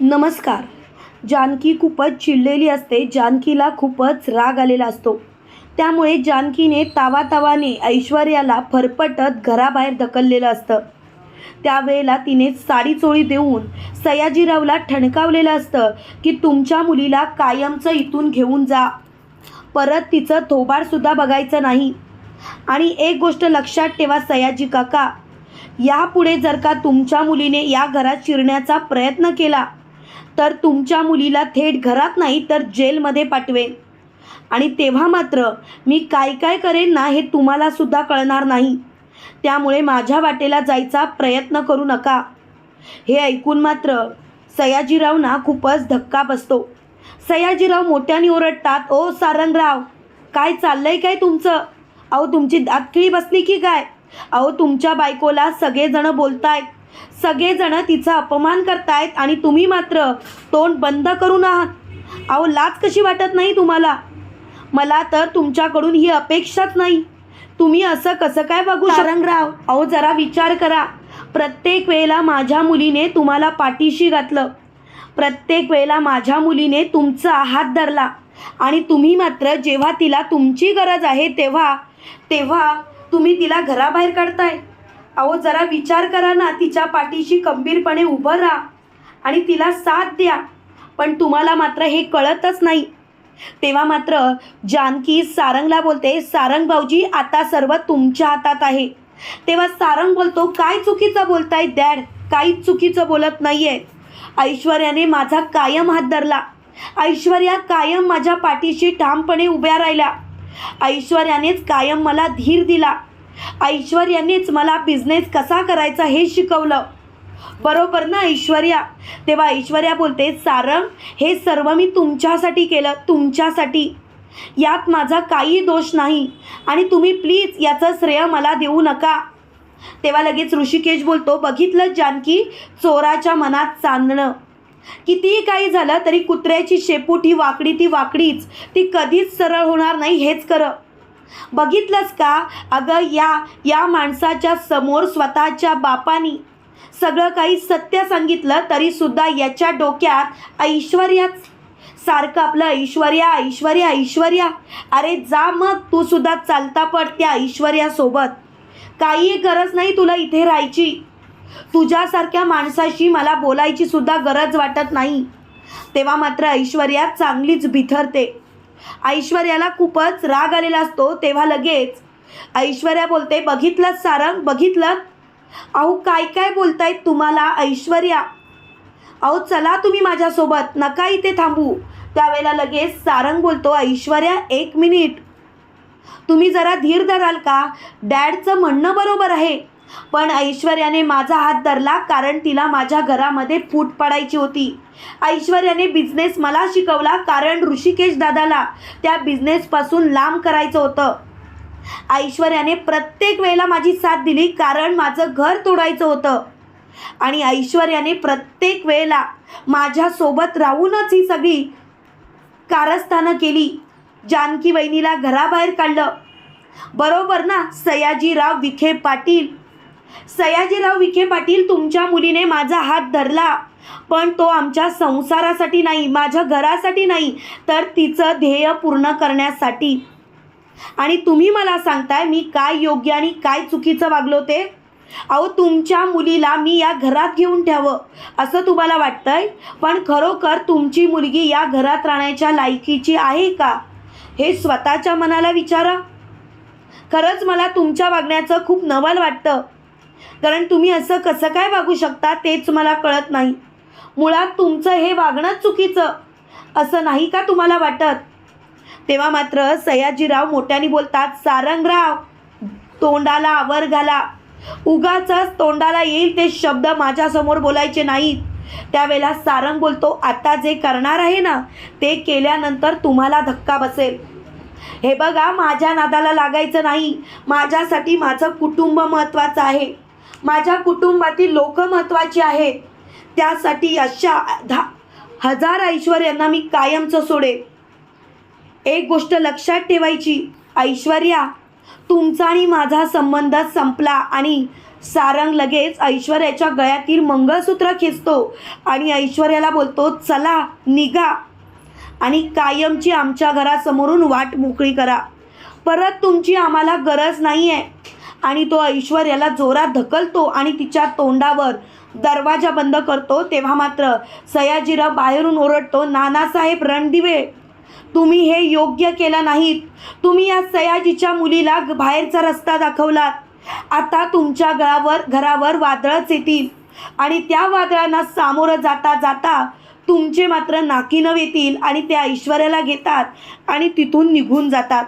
नमस्कार. जानकी खूपच चिडलेली असते. जानकीला खूपच राग आलेला असतो. त्यामुळे जानकीने तावातावाने ऐश्वर्याला फरफटत घराबाहेर ढकललेलं असतं. त्यावेळेला तिने साडी चोळी देऊन सयाजीरावला ठणकावलेलं असतं की तुमच्या मुलीला कायमचं इथून घेऊन जा. परत तिचं थोबाडसुद्धा बघायचं नाही. आणि एक गोष्ट लक्षात ठेवा सयाजी काका. यापुढे जर का तुमच्या मुलीने या घरात शिरण्याचा प्रयत्न केला तर तुमच्या मुलीला थेट घरात नाही तर जेलमध्ये पाठवेन. आणि तेव्हा मात्र मी काय काय करेन ना हे तुम्हाला सुद्धा कळणार नाही. त्यामुळे माझ्या वाटेला जायचा प्रयत्न करू नका. हे ऐकून मात्र सयाजीरावना खूपच धक्का बसतो. सयाजीराव मोठ्याने ओरडतात ओ सारंगराव काय चाललंय काय तुमचं? अहो तुमची दातकिळी बसली की काय? अहो तुमच्या बायकोला सगळेजण बोलतायत. सगळेजण तिचा अपमान करतायत आणि तुम्ही मात्र तोंड बंद करून आहात. अहो लाज कशी वाटत नाही तुम्हाला? मला तर तुमच्याकडून ही अपेक्षाच नाही. तुम्ही असं कसं काय बघू सारंगराव. अहो जरा विचार करा. प्रत्येक वेळेला माझ्या मुलीने तुम्हाला पाठीशी घातलं. प्रत्येक वेळेला माझ्या मुलीने तुमचा हात धरला. आणि तुम्ही मात्र जेव्हा तिला तुमची गरज आहे तेव्हा तेव्हा तुम्ही तिला घराबाहेर काढताय. अहो जरा विचार करा ना तिच्या पाठीशी खंबीरपणे उभं राहा आणि तिला साथ द्या. पण तुम्हाला मात्र हे कळतच नाही. तेव्हा मात्र जानकी सारंगला बोलते सारंग भाऊजी आता सर्व तुमच्या हातात आहे. तेव्हा सारंग बोलतो काय चुकीचं बोलताय डॅड? काहीच चुकीचं बोलत नाही आहे ऐश्वर्याने माझा कायम हात धरला. ऐश्वर्या कायम माझ्या पाठीशी ठामपणे उभ्या राहिल्या. ऐश्वर्यानेच कायम मला धीर दिला. ऐश्वर्यानेच मला बिझनेस कसा करायचा हे शिकवलं. बरोबर ना ऐश्वर्या? तेव्हा ऐश्वर्या बोलते सारंग हे सर्व मी तुमच्यासाठी केलं तुमच्यासाठी. यात माझा काही दोष नाही आणि तुम्ही प्लीज याचं श्रेय मला देऊ नका. तेव्हा लगेच ऋषिकेश बोलतो बघितलं जानकी चोराच्या मनात चांदणं. कितीही काही झालं तरी कुत्र्याची शेपूट ही वाकडी ती वाकडीच. ती कधीच सरळ होणार नाही हेच करं बघितलंस का? अगं या या माणसाच्या समोर स्वतःच्या बापानी सगळं काही सत्य सांगितलं तरीसुद्धा याच्या डोक्यात ऐश्वर्याच. सारखं आपलं ऐश्वर्या ऐश्वर्या ऐश्वर्या. अरे जा मग तू सुद्धा चालता पड त्या ऐश्वर्यासोबत. काही गरज नाही तुला इथे राहायची. तुझ्यासारख्या माणसाशी मला बोलायची सुद्धा गरज वाटत नाही. तेव्हा मात्र ऐश्वर्या चांगलीच बिथरते. ऐश्वर्याला खूपच राग आलेला असतो तेव्हा लगेच ऐश्वर्या बोलते बघितलं सारंग बघितलं. अहो काय काय बोलतायत तुम्हाला ऐश्वर्या? अहो चला तुम्ही माझ्यासोबत नका इथे थांबू. त्यावेळेला लगेच सारंग बोलतो ऐश्वर्या एक मिनिट. तुम्ही जरा धीर धराल का? डॅडचं म्हणणं बरोबर आहे. पण ऐश्वर्याने माझा हात धरला कारण तिला माझ्या घरामध्ये फूट पडायची होती. ऐश्वर्याने बिझनेस मला शिकवला कारण ऋषिकेश दादाला त्या बिझनेसपासून लांब करायचं होतं. ऐश्वर्याने प्रत्येक वेळेला माझी साथ दिली कारण माझं घर तोडायचं होतं. आणि ऐश्वर्याने प्रत्येक वेळेला माझ्यासोबत राहूनच ही सगळी कारस्थानं केली. जानकी वहिनीला घराबाहेर काढलं. बरोबर ना? सयाजीराव विखे पाटील सयाजीराव विखे पाटील तुमच्या मुलीने माझा हात धरला. पण तो आमच्या संसारासाठी नाही माझ्या घरासाठी नाही तर तिचं ध्येय पूर्ण करण्यासाठी. आणि तुम्ही मला सांगताय मी काय योग्य आणि काय चुकीचं वागलो ते? अहो तुमच्या मुलीला मी या घरात घेऊन ठेवं असं तुम्हाला वाटतंय? पण खरोखर तुमची मुलगी या घरात राहण्याच्या लायकीची आहे का? हे स्वतःच्या मनाला विचारा. खरंच मला तुमच्या वागण्याचं खूप नवल वाटतं. कारण तुम्ही असं कसं काय वागू शकता तेच मला कळत नाही. मुळात तुमचं हे वागणं चुकीचं. असं नाही का तुम्हाला वाटत? तेव्हा मात्र सयाजीराव मोठ्याने बोलतात सारंगराव तोंडाला आवर घाला. उगाच तोंडाला येईल ते शब्द माझ्यासमोर बोलायचे नाहीत. त्यावेळेला सारंग बोलतो आता जे करणार आहे ना ते केल्यानंतर तुम्हाला धक्का बसेल. हे बघा माझ्या नादाला लागायचं नाही. माझ्यासाठी माझं कुटुंब महत्त्वाचं आहे. माझ्या कुटुंबातील लोक महत्त्वाची आहेत. त्यासाठी अशा धा हजार ऐश्वर्यांना मी कायमचं सोडेल एक गोष्ट लक्षात ठेवायची ऐश्वर्या तुमचा आणि माझा संबंध संपला आणि सारंग लगेच ऐश्वर्याच्या गळ्यातील मंगळसूत्र खेचतो आणि ऐश्वर्याला बोलतो चला निघा आणि कायमची आमच्या घरासमोरून वाट मोकळी करा. परत तुमची आम्हाला गरज नाही आहे आणि तो ऐश्वर्याला जोरात ढकलतो आणि तिच्या तोंडावर दरवाजा बंद करतो. तेव्हा मात्र सयाजीराव बाहेरून ओरडतो नानासाहेब रणदिवे तुम्ही हे योग्य केलं नाहीत. तुम्ही या सयाजीच्या मुलीला ग- बाहेरचा रस्ता दाखवलात. आता तुमच्या गळावर घरावर वादळच येतील आणि त्या वादळांना सामोरं जाता जाता तुमचे मात्र नाकीनव येतील आणि त्या ऐश्वर्याला घेतात आणि तिथून निघून जातात.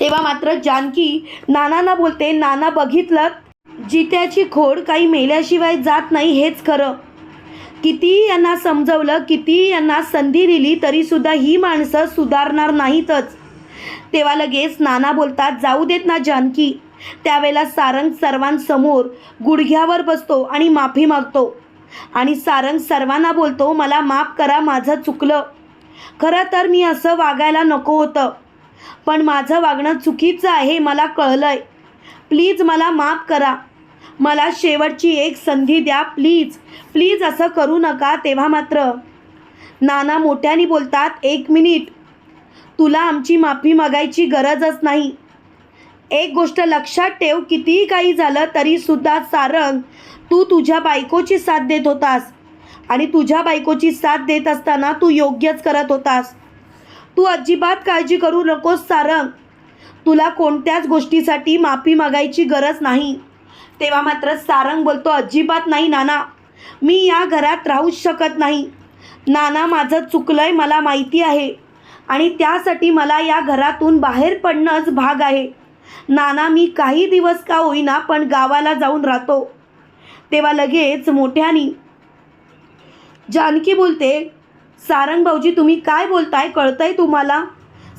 तेव्हा मात्र जानकी नानांना बोलते नाना बघितलं? जित्याची खोड काही मेल्याशिवाय जात नाही हेच खरं. कितीही यांना समजवलं कितीही यांना संधी दिली तरीसुद्धा ही माणसं सुधारणार नाहीतच. तेव्हा लगेच नाना बोलतात जाऊ देत ना जानकी. त्यावेळेला सारंग सर्वांसमोर गुडघ्यावर बसतो आणि माफी मागतो. आणि सारंग सर्वांना बोलतो मला माफ करा माझं चुकलं. खरं तर मी असं वागायला नको होतं. पण माझं वागणं चुकीचं आहे मला कळलंय. प्लीज मला माफ करा. मला शेवटची एक संधी द्या प्लीज. प्लीज असं करू नका तेव्हा मात्र. नाना मोठ्याने बोलतात एक मिनिट. तुला आमची माफी मागायची गरजच नाही. एक गोष्ट लक्षात ठेव कितीही काही झालं तरीसुद्धा सारंग तू तुझ्या बायकोची साथ देत होतास. आणि तुझ्या बायकोची साथ देत असताना तू योग्यच करत होतास. तू अजिबात काळजी करू नकोस सारंग. तुला कोणत्याच गोष्टीसाठी माफी मागायची गरज नाही. तेव्हा मात्र सारंग बोलतो अजिबात नाही नाना. मी या घरात राहूच शकत नाही. नाना माझं चुकलंय मला माहिती आहे. आणि त्यासाठी मला या घरातून बाहेर पडणंच भाग आहे. नाना मी काही दिवस का होईना पण गावाला जाऊन राहतो. तेव्हा लगेच मोठ्यानी जानकी बोलते सारंग भाऊजी तुम्ही काय बोलताय? कळतंय तुम्हाला?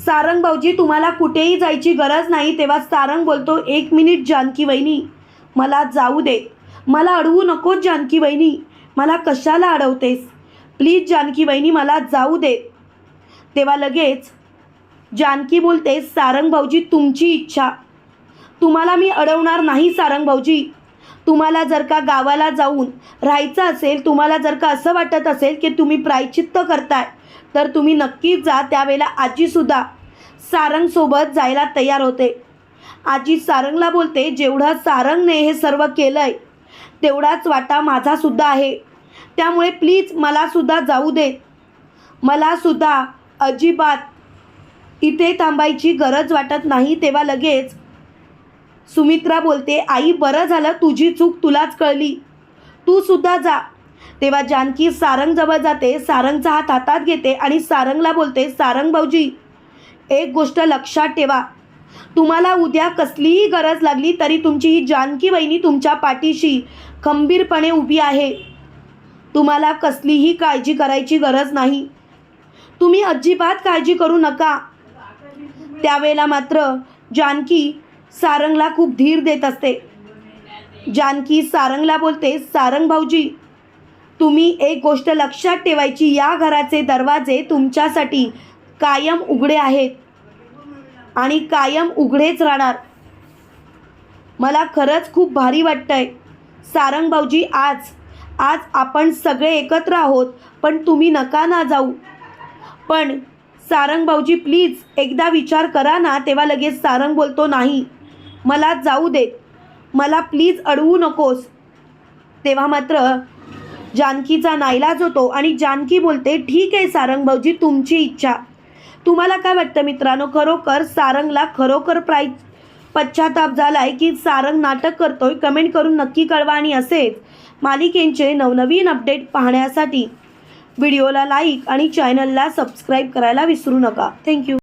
सारंग भाऊजी तुम्हाला कुठेही जायची गरज नाही तेव्हा सारंग बोलतो एक मिनिट जानकी वहिनी मला जाऊ दे. मला अडवू नकोस जानकी वहिनी. मला कशाला अडवतेस? प्लीज जानकी वहिनी मला जाऊ दे. तेव्हा लगेच जानकी बोलते सारंग भाऊजी तुमची इच्छा. तुम्हाला मी अडवणार नाही सारंग भाऊजी. तुम्हाला जर का गावाला जाऊन राहायचं असेल तुम्हाला जर का असं वाटत असेल की तुम्ही प्रायचित्त करताय तर तुम्ही नक्कीच जा. त्यावेळेला आजीसुद्धा सारंगसोबत जायला तयार होते. आजी सारंगला बोलते जेवढं सारंगने हे सर्व केलं आहे तेवढाच वाटा माझासुद्धा आहे. त्यामुळे प्लीज मलासुद्धा जाऊ दे मलासुद्धा अजिबात इथे थांबायची गरज वाटत नाही तेव्हा लगेच सुमित्रा बोलते आई बरं झालं तुझी चूक तुलाच कळली. तू सुद्धा जा. तेव्हा जानकी सारंग जवळ जाते सारंगचा हात हातात घेते आणि सारंगला बोलते सारंग भाऊजी एक गोष्ट लक्षात ठेवा. तुम्हाला उद्या कसलीही गरज लागली तरी तुमची ही जानकी वहिनी तुमच्या पाठीशी खंबीरपणे उभी आहे. तुम्हाला कसलीही काळजी करायची गरज नाही. तुम्ही अजिबात काळजी करू नका. त्यावेळेला मात्र जानकी सारंगला खूप धीर देत असते. जानकी सारंगला बोलते सारंग भाऊजी तुम्ही एक गोष्ट लक्षात ठेवायची या घराचे दरवाजे तुमच्यासाठी कायम उघडे आहेत आणि कायम उघडेच राहणार. मला खरंच खूप भारी वाटतंय. सारंग भाऊजी आज आज आपण सगळे एकत्र आहोत पण तुम्ही नका ना जाऊ. पण सारंग भाऊजी प्लीज एकदा विचार करा ना तेव्हा लगेच सारंग बोलतो नाही. मला जाऊ देत मला प्लीज अडवू नकोस. तेव्हा मात्र जानकीचा नाईलाज होतो आणि जानकी बोलते ठीक आहे सारंग भाऊजी तुमची इच्छा. तुम्हाला काय वाटतं मित्रांनो? खरोखर सारंगला खरोखर प्राईज पश्चाताप झाला आहे की सारंग नाटक करतोय? कमेंट करून नक्की कळवा आणि असेच मालिकेंचे नवनवीन अपडेट पाहण्यासाठी. व्हिडिओला लाईक आणि चॅनलला सबस्क्राईब करायला विसरू नका. थँक्यू